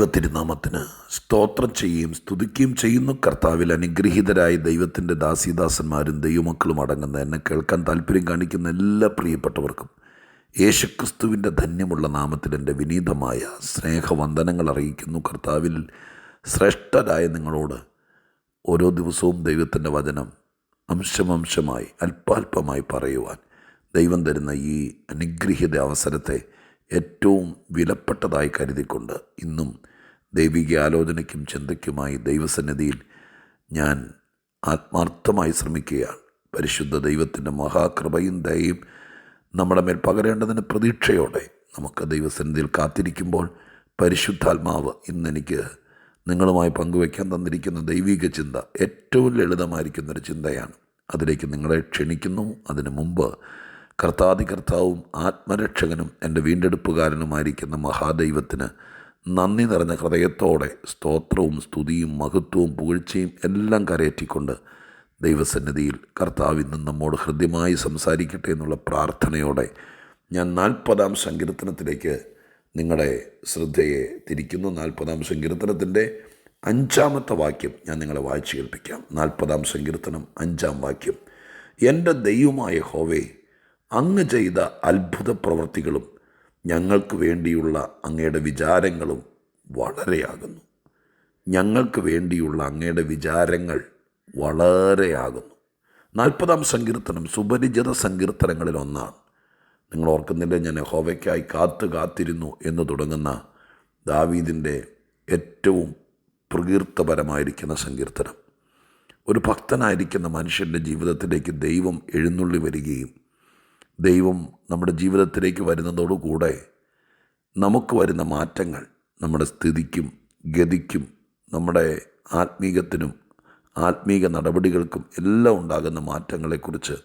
ദൈവത്തിരുനാമത്തിന് സ്തോത്രം ചെയ്യുകയും സ്തുതിക്കുകയും ചെയ്യുന്നു. കർത്താവിൽ അനുഗ്രഹീതരായ ദൈവത്തിന്റെ ദാസീദാസന്മാരും ദൈവമക്കളും അടങ്ങുന്ന എന്നെ കേൾക്കാൻ താല്പര്യം കാണിക്കുന്ന എല്ലാ പ്രിയപ്പെട്ടവർക്കും യേശുക്രിസ്തുവിന്റെ ധന്യമുള്ള നാമത്തിൽ എന്റെ വിനീതമായ സ്നേഹവന്ദനങ്ങൾ അറിയിക്കുന്നു. കർത്താവിൽ ശ്രേഷ്ഠരായ നിങ്ങളോട് ഓരോ ദിവസവും ദൈവത്തിന്റെ വചനം അംശമംശമായി അല്പാൽപമായി പറയുവാൻ ദൈവം തരുന്ന ഈ അനുഗ്രഹീത അവസരത്തെ ഏറ്റവും വിലപ്പെട്ടതായി കരുതിക്കൊണ്ട് ഇന്നും ദൈവിക ആലോചനയ്ക്കും ചിന്തയ്ക്കുമായി ദൈവസന്നിധിയിൽ ഞാൻ ആത്മാർത്ഥമായി ശ്രമിക്കുകയാണ്. പരിശുദ്ധ ദൈവത്തിന്റെ മഹാകൃപയും ദയയും നമ്മുടെ മേൽ പകരേണ്ടതിന് പ്രതീക്ഷയോടെ നമുക്ക് ദൈവസന്നിധിയിൽ കാത്തിരിക്കുമ്പോൾ പരിശുദ്ധാത്മാവ് ഇന്നെനിക്ക് നിങ്ങളുമായി പങ്കുവയ്ക്കാൻ തന്നിരിക്കുന്ന ദൈവിക ചിന്ത ഏറ്റവും ലളിതമായിരിക്കുന്നൊരു ചിന്തയാണ്. അതിലേക്ക് നിങ്ങളെ ക്ഷണിക്കുന്നു. അതിനു മുമ്പ് കർത്താതികർത്താവും ആത്മരക്ഷകനും എന്റെ വീണ്ടെടുപ്പുകാരനുമായിരിക്കുന്ന മഹാദൈവത്തിന് നന്ദി നിറഞ്ഞ ഹൃദയത്തോടെ സ്തോത്രവും സ്തുതിയും മഹത്വവും പുകഴ്ചയും എല്ലാം കരയറ്റിക്കൊണ്ട് ദൈവസന്നിധിയിൽ കർത്താവ് ഇന്ന് നമ്മോട് ഹൃദ്യമായി സംസാരിക്കട്ടെ എന്നുള്ള പ്രാർത്ഥനയോടെ ഞാൻ നാൽപ്പതാം സങ്കീർത്തനത്തിലേക്ക് നിങ്ങളുടെ ശ്രദ്ധയെ തിരിക്കുന്നു. നാൽപ്പതാം സങ്കീർത്തനത്തിന്റെ അഞ്ചാമത്തെ വാക്യം ഞാൻ നിങ്ങളെ വായിച്ചു കേൾപ്പിക്കാം. നാൽപ്പതാം സങ്കീർത്തനം അഞ്ചാം വാക്യം. എന്റെ ദൈവമായ ഹോവേ അങ്ങ് ചെയ്ത അത്ഭുത പ്രവൃത്തികളും ഞങ്ങൾക്ക് വേണ്ടിയുള്ള അങ്ങയുടെ വിചാരങ്ങളും വളരെയാകുന്നു. ഞങ്ങൾക്ക് വേണ്ടിയുള്ള അങ്ങയുടെ വിചാരങ്ങൾ വളരെയാകുന്നു. നാൽപ്പതാം സങ്കീർത്തനം സുപരിചിത സങ്കീർത്തനങ്ങളിൽ ഒന്നാണ്. നിങ്ങൾ ഓർക്കുന്നില്ല ഞാൻ ഹോവയ്ക്കായി കാത്തു കാത്തിരുന്നു എന്ന് തുടങ്ങുന്ന ദാവീദിന്റെ ഏറ്റവും പ്രകീർത്തപരമായിരിക്കുന്ന സങ്കീർത്തനം. ഒരു ഭക്തനായിരിക്കുന്ന മനുഷ്യന്റെ ജീവിതത്തിലേക്ക് ദൈവം എഴുന്നള്ളി വരികയും ദൈവം നമ്മുടെ ജീവിതത്തിലേക്ക് വരുന്നതോടുകൂടെ നമുക്ക് വരുന്ന മാറ്റങ്ങൾ നമ്മുടെ സ്ഥിതിക്കും ഗതിക്കും നമ്മുടെ ആത്മീകത്തിനും ആത്മീക നടപടികൾക്കും എല്ലാം ഉണ്ടാകുന്ന മാറ്റങ്ങളെക്കുറിച്ച്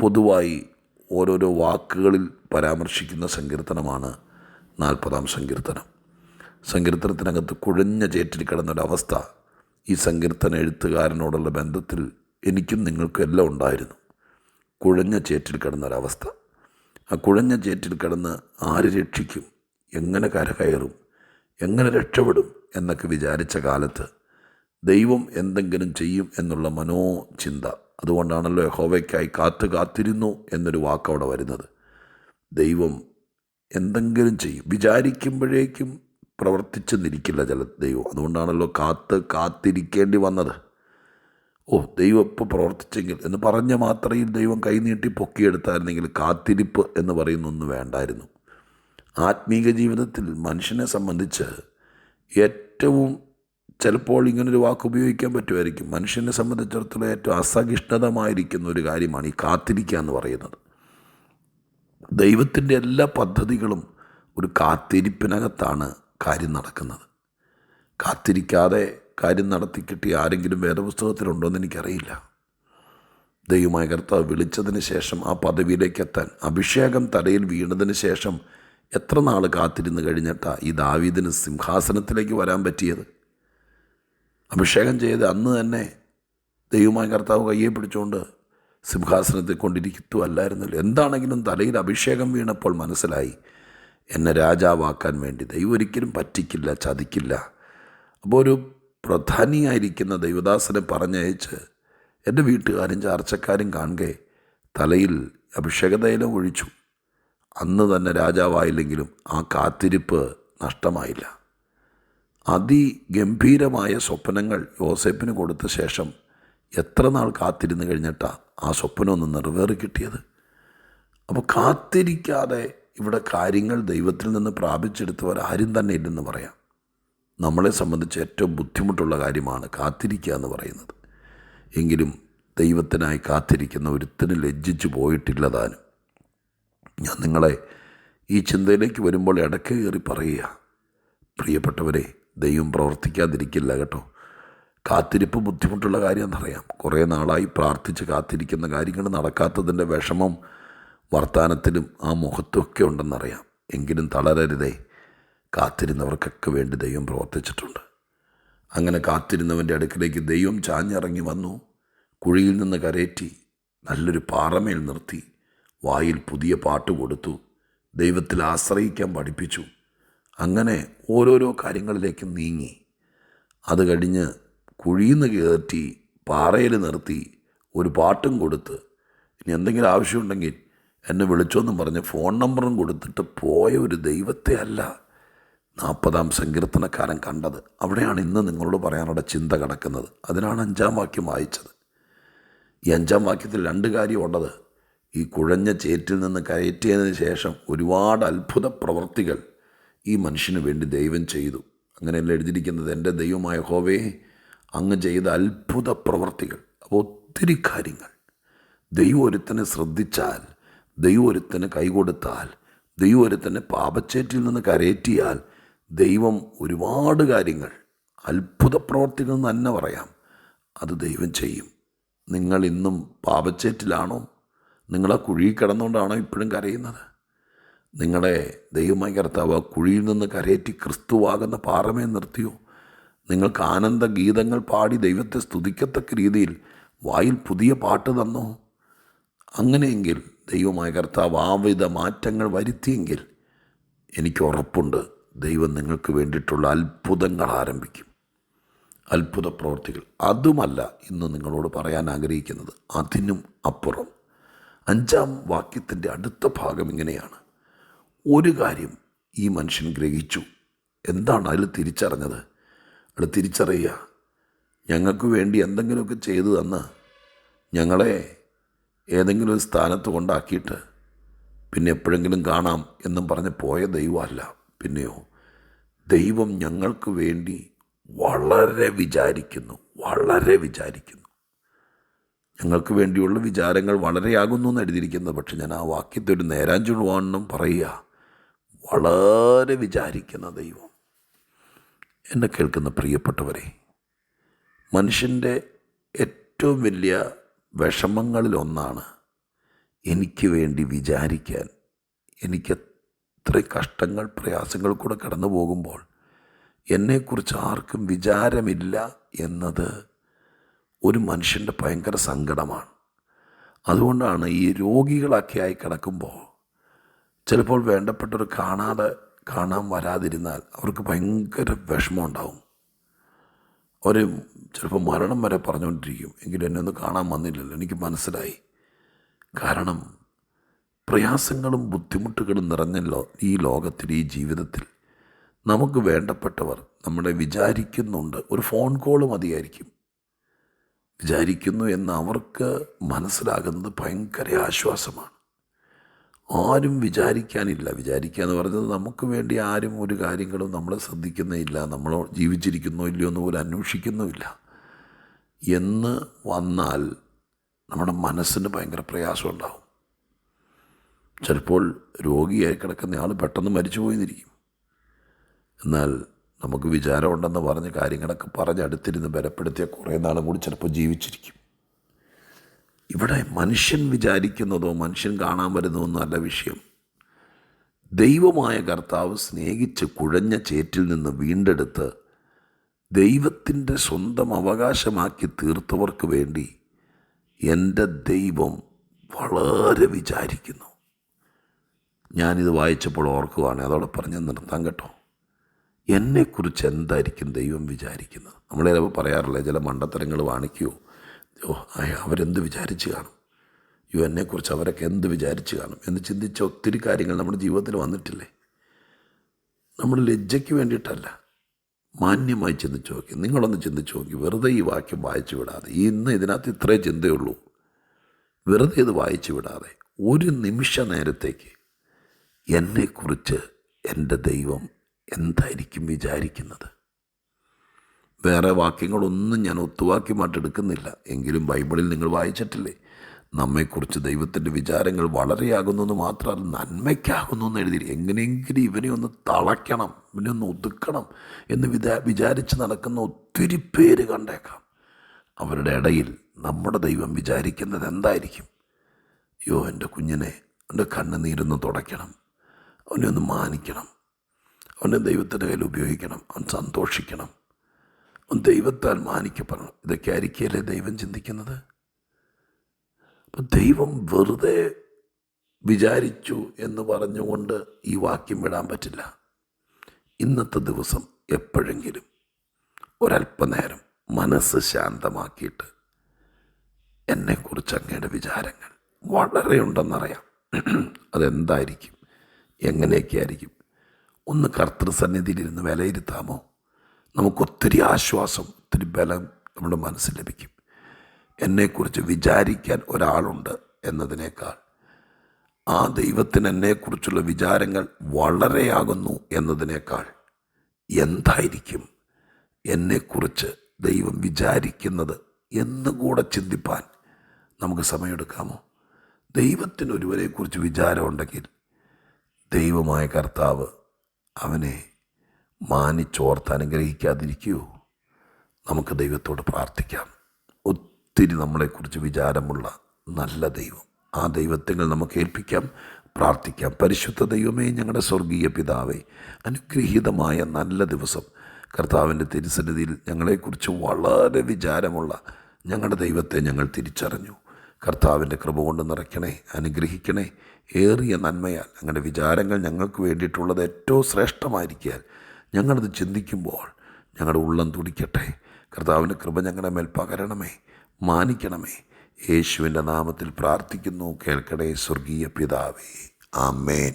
പൊതുവായി ഓരോരോ വാക്കുകളിൽ പരാമർശിക്കുന്ന സങ്കീർത്തനമാണ് നാൽപ്പതാം സങ്കീർത്തനം. സങ്കീർത്തനത്തിനകത്ത് കുഴഞ്ഞ ചേറ്റിൽ കിടന്നൊരവസ്ഥ ഈ സങ്കീർത്തന എഴുത്തുകാരനോടുള്ള ബന്ധത്തിൽ എനിക്കും നിങ്ങൾക്കും എല്ലാം ഉണ്ടായിരുന്നു. കുഴഞ്ഞ ചേറ്റിൽ കിടന്നൊരവസ്ഥ. ആ കുഴഞ്ഞ ചേറ്റിൽ കിടന്ന് ആര് രക്ഷിക്കും? എങ്ങനെ കരകയറും? എങ്ങനെ രക്ഷപ്പെടും? എന്നൊക്കെ വിചാരിച്ച കാലത്ത് ദൈവം എന്തെങ്കിലും ചെയ്യും എന്നുള്ള മനോചിന്ത. അതുകൊണ്ടാണല്ലോ യഹോവയ്ക്കായി കാത്തു കാത്തിരുന്നു എന്നൊരു വാക്കവിടെ വരുന്നത്. ദൈവം എന്തെങ്കിലും ചെയ്യും. വിചാരിക്കുമ്പോഴേക്കും പ്രവർത്തിച്ചെന്നിരിക്കില്ല ചില ദൈവം. അതുകൊണ്ടാണല്ലോ കാത്ത് കാത്തിരിക്കേണ്ടി വന്നത്. ഓ ദൈവം ഇപ്പോൾ പ്രവർത്തിച്ചെങ്കിൽ എന്ന് പറഞ്ഞ മാത്രയിൽ ദൈവം കൈനീട്ടി പൊക്കിയെടുത്തായിരുന്നെങ്കിൽ കാത്തിരിപ്പ് എന്ന് പറയുന്നൊന്നും വേണ്ടായിരുന്നു. ആത്മീക ജീവിതത്തിൽ മനുഷ്യനെ സംബന്ധിച്ച് ഏറ്റവും ചിലപ്പോൾ ഇങ്ങനൊരു വാക്ക് ഉപയോഗിക്കാൻ പറ്റുമായിരിക്കും. മനുഷ്യനെ സംബന്ധിച്ചിടത്തോളം ഏറ്റവും അസഹിഷ്ണുതമായിരിക്കുന്ന ഒരു കാര്യമാണ് ഈ കാത്തിരിക്കുക എന്ന് പറയുന്നത്. ദൈവത്തിന്റെ എല്ലാ പദ്ധതികളും ഒരു കാത്തിരിപ്പിനകത്താണ് കാര്യം നടക്കുന്നത്. കാത്തിരിക്കാതെ കാര്യം നടത്തി കിട്ടിയ ആരെങ്കിലും വേദപുസ്തകത്തിലുണ്ടോ എന്ന് എനിക്കറിയില്ല. ദൈവമായ കർത്താവ് വിളിച്ചതിന് ശേഷം ആ പദവിയിലേക്ക് എത്താൻ അഭിഷേകം തലയിൽ വീണതിന് ശേഷം എത്ര നാൾ കാത്തിരുന്ന് കഴിഞ്ഞിട്ടാ ഈ ദാവീദിന് സിംഹാസനത്തിലേക്ക് വരാൻ പറ്റിയത്? അഭിഷേകം ചെയ്ത് അന്ന് തന്നെ ദൈവമായ കർത്താവ് കയ്യെ പിടിച്ചുകൊണ്ട് സിംഹാസനത്തിൽ കൊണ്ടിരിക്കുമല്ലായിരുന്നല്ലോ എന്താണെങ്കിലും തലയിൽ അഭിഷേകം വീണപ്പോൾ മനസ്സിലായി എന്നെ രാജാവാക്കാൻ വേണ്ടി ദൈവം ഒരിക്കലും പറ്റിക്കില്ല ചതിക്കില്ല. അപ്പോൾ ഒരു പ്രധാനിയായിരിക്കുന്ന ദൈവദാസനെ പറഞ്ഞയച്ച് എന്റെ വീട്ടുകാരും ചാർച്ചക്കാരും കാണുകെ തലയിൽ അഭിഷേകതൈലം ഒഴിച്ചു. അന്ന് തന്നെ രാജാവായില്ലെങ്കിലും ആ കാത്തിരിപ്പ് നഷ്ടമായില്ല. അതിഗംഭീരമായ സ്വപ്നങ്ങൾ യോസേപ്പിന് കൊടുത്ത ശേഷം എത്ര നാൾ കാത്തിരുന്ന് കഴിഞ്ഞിട്ടാണ് ആ സ്വപ്നം ഒന്ന് നിറവേറി കിട്ടിയത്? അപ്പോൾ കാത്തിരിക്കാതെ ഇവിടെ കാര്യങ്ങൾ ദൈവത്തിൽ നിന്ന് പ്രാപിച്ചെടുത്തവർ ആരും തന്നെ ഇല്ലെന്ന് പറയാം. നമ്മളെ സംബന്ധിച്ച് ഏറ്റവും ബുദ്ധിമുട്ടുള്ള കാര്യമാണ് കാത്തിരിക്കുക എന്ന് പറയുന്നത്. എങ്കിലും ദൈവത്തിനായി കാത്തിരിക്കുന്ന ഒരുത്തിന് ലജ്ജിച്ചു പോയിട്ടില്ല താനും. ഞാൻ നിങ്ങളെ ഈ ചിന്തയിലേക്ക് വരുമ്പോൾ ഇടയ്ക്ക് കയറി പറയുക. പ്രിയപ്പെട്ടവരെ ദൈവം പ്രവർത്തിക്കാതിരിക്കില്ല കേട്ടോ. കാത്തിരിപ്പ് ബുദ്ധിമുട്ടുള്ള കാര്യം എന്നറിയാം. കുറേ നാളായി പ്രാർത്ഥിച്ച് കാത്തിരിക്കുന്ന കാര്യങ്ങൾ നടക്കാത്തതിന്റെ വിഷമം വർത്തമാനത്തിലും ആ മുഖത്തൊക്കെ ഉണ്ടെന്നറിയാം. എങ്കിലും തളരരുതേ. കാത്തിരുന്നവർക്കൊക്കെ വേണ്ടി ദൈവം പ്രവർത്തിച്ചിട്ടുണ്ട്. അങ്ങനെ കാത്തിരുന്നവന്റെ അടുക്കിലേക്ക് ദൈവം ചാഞ്ഞിറങ്ങി വന്നു. കുഴിയിൽ നിന്ന് കരേറ്റി നല്ലൊരു പാറമേൽ നിർത്തി വായിൽ പുതിയ പാട്ട് കൊടുത്തു. ദൈവത്തിൽ ആശ്രയിക്കാൻ പഠിപ്പിച്ചു. അങ്ങനെ ഓരോരോ കാര്യങ്ങളിലേക്ക് നീങ്ങി. അത് കഴിഞ്ഞ് കുഴിയിൽ നിന്ന് കയറ്റി പാറയിൽ നിർത്തി ഒരു പാട്ടും കൊടുത്ത്. ഇനി എന്തെങ്കിലും ആവശ്യമുണ്ടെങ്കിൽ എന്നെ വിളിച്ചോന്നും പറഞ്ഞ് ഫോൺ നമ്പറും കൊടുത്തിട്ട് പോയ ഒരു ദൈവത്തെ അല്ല. നാൽപ്പതാം സങ്കീർത്തനക്കാരൻ കണ്ടത്. അവിടെയാണ് ഇന്ന് നിങ്ങളോട് പറയാനുള്ള ചിന്ത കിടക്കുന്നത്. അതിനാണ് അഞ്ചാം വാക്യം വായിച്ചത്. ഈ അഞ്ചാം വാക്യത്തിൽ രണ്ട് കാര്യമുള്ളത്. ഈ കുഴഞ്ഞ ചേറ്റിൽ നിന്ന് കയറ്റിയതിന് ശേഷം ഒരുപാട് അത്ഭുത പ്രവർത്തികൾ ഈ മനുഷ്യന് വേണ്ടി ദൈവം ചെയ്തു. അങ്ങനെയല്ല എഴുതിയിരിക്കുന്നത് എന്റെ ദൈവമായ ഹോവേ അങ്ങ് ചെയ്ത അത്ഭുത പ്രവർത്തികൾ അപ്പോൾ ഒത്തിരി കാര്യങ്ങൾ. ദൈവം ഒരുത്തനെ ശ്രദ്ധിച്ചാൽ ദൈവം ഒരുത്തന് കൈകൊടുത്താൽ ദൈവം ഒരുത്തനെ പാപച്ചേറ്റിൽ നിന്ന് കരയറ്റിയാൽ ദൈവം ഒരുപാട് കാര്യങ്ങൾ അത്ഭുത പ്രവർത്തികൾ തന്നെ പറയാം. അത് ദൈവം ചെയ്യും. നിങ്ങൾ ഇന്നും പാപച്ചേറ്റിലാണോ? നിങ്ങളെ കുഴിയിൽ കിടന്നുകൊണ്ടാണോ ഇപ്പോഴും കരയുന്നത്? നിങ്ങളെ ദൈവമായ കർത്താവ് ആ കുഴിയിൽ നിന്ന് കരയേറ്റി ക്രിസ്തുവാകുന്ന പാറമേ നിർത്തിയോ? നിങ്ങൾക്ക് ആനന്ദ ഗീതങ്ങൾ പാടി ദൈവത്തെ സ്തുതിക്കത്തക്ക രീതിയിൽ വായിൽ പുതിയ പാട്ട് തന്നോ? അങ്ങനെയെങ്കിൽ ദൈവമായ കർത്താവ് ആവിധ മാറ്റങ്ങൾ വരുത്തിയെങ്കിൽ എനിക്ക് ഉറപ്പുണ്ട്. ദൈവം നിങ്ങൾക്ക് വേണ്ടിയിട്ടുള്ള അത്ഭുതങ്ങൾ ആരംഭിക്കും. അത്ഭുത പ്രവർത്തികൾ അതുമല്ല ഇന്ന് നിങ്ങളോട് പറയാൻ ആഗ്രഹിക്കുന്നത് അതിനും അപ്പുറം. അഞ്ചാം വാക്യത്തിന്റെ അടുത്ത ഭാഗം ഇങ്ങനെയാണ്. ഒരു കാര്യം ഈ മനുഷ്യൻ ഗ്രഹിച്ചു. എന്താണ് അതിൽ തിരിച്ചറിഞ്ഞത്? അത് തിരിച്ചറിയുക ഞങ്ങൾക്ക് വേണ്ടി എന്തെങ്കിലുമൊക്കെ ചെയ്തു തന്ന് ഞങ്ങളെ ഏതെങ്കിലും ഒരു സ്ഥാനത്ത് കൊണ്ടാക്കിയിട്ട് പിന്നെ എപ്പോഴെങ്കിലും കാണാം എന്നും പറഞ്ഞ് പോയ ദൈവമല്ല. പിന്നെയോ ദൈവം ഞങ്ങൾക്ക് വേണ്ടി വളരെ വിചാരിക്കുന്നു വളരെ വിചാരിക്കുന്നു. ഞങ്ങൾക്ക് വേണ്ടിയുള്ള വിചാരങ്ങൾ വളരെയാകുന്നു എന്ന് എഴുതിയിരിക്കുന്നത്. പക്ഷെ ഞാൻ ആ വാക്യത്തെ ഒരു നേരാഞ്ചുവാണെന്നും പറയുക വളരെ വിചാരിക്കുന്ന ദൈവം. എന്നെ കേൾക്കുന്ന പ്രിയപ്പെട്ടവരെ മനുഷ്യന്റെ ഏറ്റവും വലിയ വിഷമങ്ങളിലൊന്നാണ് എനിക്ക് വേണ്ടി വിചാരിക്കാൻ എനിക്ക് എത്ര കഷ്ടങ്ങൾ പ്രയാസങ്ങൾ കൂടെ കടന്നു പോകുമ്പോൾ എന്നെക്കുറിച്ച് ആർക്കും വിചാരമില്ല എന്നത് ഒരു മനുഷ്യന്റെ ഭയങ്കര സങ്കടമാണ്. അതുകൊണ്ടാണ് ഈ രോഗികളൊക്കെ ആയി കിടക്കുമ്പോൾ ചിലപ്പോൾ വേണ്ടപ്പെട്ടവർ കാണാതെ കാണാൻ വരാതിരുന്നാൽ അവർക്ക് ഭയങ്കര വിഷമമുണ്ടാവും. അവർ ചിലപ്പോൾ മരണം വരെ പറഞ്ഞുകൊണ്ടിരിക്കും. എങ്കിലും എന്നെ ഒന്ന് കാണാൻ വന്നില്ലല്ലോ. എനിക്ക് മനസ്സിലായി. കാരണം പ്രയാസങ്ങളും ബുദ്ധിമുട്ടുകളും നിറഞ്ഞ ലോ ഈ ലോകത്തിൽ ഈ ജീവിതത്തിൽ നമുക്ക് വേണ്ടപ്പെട്ടവർ നമ്മളെ വിചാരിക്കുന്നുണ്ട്. ഒരു ഫോൺ കോൾ മതിയായിരിക്കും. വിചാരിക്കുന്നു എന്ന് അവർക്ക് മനസ്സിലാകുന്നത് ഭയങ്കര ആശ്വാസമാണ്. ആരും വിചാരിക്കാനില്ല. വിചാരിക്കുക എന്ന് പറഞ്ഞത് നമുക്ക് വേണ്ടി ആരും ഒരു കാര്യങ്ങളും നമ്മളെ ശ്രദ്ധിക്കുന്നില്ല നമ്മൾ ജീവിച്ചിരിക്കുന്നോ ഇല്ലയോ എന്ന് പോലും അന്വേഷിക്കുന്നുമില്ല. എന്ന് വന്നാൽ നമ്മുടെ മനസ്സിന് ഭയങ്കര പ്രയാസം ഉണ്ടാവും. ചിലപ്പോൾ രോഗിയായി കിടക്കുന്ന ആൾ പെട്ടെന്ന് മരിച്ചു പോയിന്നിരിക്കും എന്നാൽ നമുക്ക് വിചാരമുണ്ടെന്ന് പറഞ്ഞ് കാര്യങ്ങളൊക്കെ പറഞ്ഞ് അടുത്തിരുന്ന് ബലപ്പെടുത്തിയ കുറേ നാളും കൂടി ചിലപ്പോൾ ജീവിച്ചിരിക്കും. ഇവിടെ മനുഷ്യൻ വിചാരിക്കുന്നതോ മനുഷ്യൻ കാണാൻ വരുന്നതോ നല്ല വിഷയം. ദൈവമായ കർത്താവ് സ്നേഹിച്ച് കുഴഞ്ഞ ചേറ്റിൽ നിന്ന് വീണ്ടെടുത്ത് ദൈവത്തിന്റെ സ്വന്തം അവകാശമാക്കി തീർത്തവർക്ക് വേണ്ടി എന്റെ ദൈവം വളരെ വിചാരിക്കുന്നു. ഞാനിത് വായിച്ചപ്പോൾ ഓർക്കുവാണ് അതോടെ പറഞ്ഞ് നിർത്താൻ കേട്ടോ. എന്നെക്കുറിച്ച് എന്തായിരിക്കും ദൈവം വിചാരിക്കുന്നത്? നമ്മളെ ചിലപ്പോൾ പറയാറില്ലേ ചില മണ്ടത്തരങ്ങൾ വാണിക്കുമോ ഓ അവരെന്ത് വിചാരിച്ച് കാണും? അയ്യോ എന്നെക്കുറിച്ച് അവരൊക്കെ എന്ത് വിചാരിച്ച് കാണും? എന്ന് ചിന്തിച്ച ഒത്തിരി കാര്യങ്ങൾ നമ്മുടെ ജീവിതത്തിൽ വന്നിട്ടില്ലേ? നമ്മൾ ലജ്ജയ്ക്ക് വേണ്ടിയിട്ടല്ല. മാന്യമായി ചിന്തിച്ച് നോക്കി. നിങ്ങളൊന്ന് ചിന്തിച്ച് നോക്കി. വെറുതെ ഈ വാക്യം വായിച്ചു വിടാതെ. ഇന്ന് ഇതിനകത്ത് ഇത്രേ ചിന്തയുള്ളൂ. വെറുതെ ഇത് വായിച്ചു വിടാതെ. ഒരു നിമിഷ നേരത്തേക്ക് എന്നെക്കുറിച്ച് എന്റെ ദൈവം എന്തായിരിക്കും വിചാരിക്കുന്നത്? വേറെ വാക്യങ്ങളൊന്നും ഞാൻ ഒത്തുവാക്യമായിട്ട് എടുക്കുന്നില്ല. എങ്കിലും ബൈബിളിൽ നിങ്ങൾ വായിച്ചിട്ടില്ലേ? നമ്മെക്കുറിച്ച് ദൈവത്തിന്റെ വിചാരങ്ങൾ വളരെയാകുന്നു എന്ന് മാത്രമല്ല നന്മയ്ക്കാകുന്നു എന്ന് എഴുതി എങ്ങനെയെങ്കിലും ഇവനെ ഒന്ന് തളയ്ക്കണം ഇവനെ ഒന്ന് ഒതുക്കണം എന്ന് വിചാ വിചാരിച്ച് നടക്കുന്ന ഒത്തിരി പേര് കണ്ടേക്കാം. അവരുടെ ഇടയിൽ നമ്മുടെ ദൈവം വിചാരിക്കുന്നത് എന്തായിരിക്കും? യോ എന്റെ കുഞ്ഞിനെ എന്റെ കണ്ണുനീരൊന്ന് തുടയ്ക്കണം. അവനെ ഒന്ന് മാനിക്കണം. അവനെ ദൈവത്തിന്റെ കയ്യിൽ ഉപയോഗിക്കണം. അവൻ സന്തോഷിക്കണം. അവൻ ദൈവത്താൽ മാനിക്കപ്പെടണം. ഇതൊക്കെ ആയിരിക്കല്ലേ ദൈവം ചിന്തിക്കുന്നത്? അപ്പം ദൈവം വെറുതെ വിചാരിച്ചു എന്ന് പറഞ്ഞുകൊണ്ട് ഈ വാക്യം വിടാൻ പറ്റില്ല. ഇന്നത്തെ ദിവസം എപ്പോഴെങ്കിലും ഒരല്പനേരം മനസ്സ് ശാന്തമാക്കിയിട്ട് എന്നെക്കുറിച്ച് അങ്ങയുടെ വിചാരങ്ങൾ വളരെ ഉണ്ടെന്നറിയാം അതെന്തായിരിക്കും? എങ്ങനെയൊക്കെ ആയിരിക്കും ഒന്ന് കർത്തൃസന്നിധിയിലിരുന്ന് വിലയിരുത്താമോ? നമുക്കൊത്തിരി ആശ്വാസം ഒത്തിരി ബലം നമ്മുടെ മനസ്സിൽ ലഭിക്കും. എന്നെക്കുറിച്ച് വിചാരിക്കാൻ ഒരാളുണ്ട് എന്നതിനേക്കാൾ ആ ദൈവത്തിന് എന്നെക്കുറിച്ചുള്ള വിചാരങ്ങൾ വളരെയാകുന്നു എന്നതിനേക്കാൾ എന്തായിരിക്കും എന്നെക്കുറിച്ച് ദൈവം വിചാരിക്കുന്നത് എന്നുകൂടെ ചിന്തിപ്പാൻ നമുക്ക് സമയമെടുക്കാമോ? ദൈവത്തിന് ഒരുവരെക്കുറിച്ച് വിചാരമുണ്ടെങ്കിൽ ദൈവമായ കർത്താവ് അവനെ മാനിച്ചോർത്ത് അനുഗ്രഹിക്കാതിരിക്കുകയോ നമുക്ക് ദൈവത്തോട് പ്രാർത്ഥിക്കാം. ഒത്തിരി നമ്മളെക്കുറിച്ച് വിചാരമുള്ള നല്ല ദൈവം. ആ ദൈവത്തെങ്ങൾ നമുക്ക് ഏൽപ്പിക്കാം. പ്രാർത്ഥിക്കാം. പരിശുദ്ധ ദൈവമേ ഞങ്ങളുടെ സ്വർഗീയ പിതാവേ അനുഗ്രഹീതമായ നല്ല ദിവസം. കർത്താവിന്റെ തിരുസന്നിധിയിൽ ഞങ്ങളെക്കുറിച്ച് വളരെ വിചാരമുള്ള ഞങ്ങളുടെ ദൈവത്തെ ഞങ്ങൾ തിരിച്ചറിഞ്ഞു. കർത്താവിന്റെ കൃപ കൊണ്ട് നിറയ്ക്കണേ അനുഗ്രഹിക്കണേ. ഏറിയ നന്മയാൽ ഞങ്ങളുടെ വിചാരങ്ങൾ ഞങ്ങൾക്ക് വേണ്ടിയിട്ടുള്ളത് ഏറ്റവും ശ്രേഷ്ഠമായിരിക്കാൻ ഞങ്ങളത് ചിന്തിക്കുമ്പോൾ ഞങ്ങളുടെ ഉള്ളം തുടിക്കട്ടെ. കർത്താവിന്റെ കൃപ ഞങ്ങളുടെ മേൽ പകരണമേ മാനിക്കണമേ. യേശുവിന്റെ നാമത്തിൽ പ്രാർത്ഥിക്കുന്നു. കേൾക്കണേ സ്വർഗീയ പിതാവേ. ആമേൻ.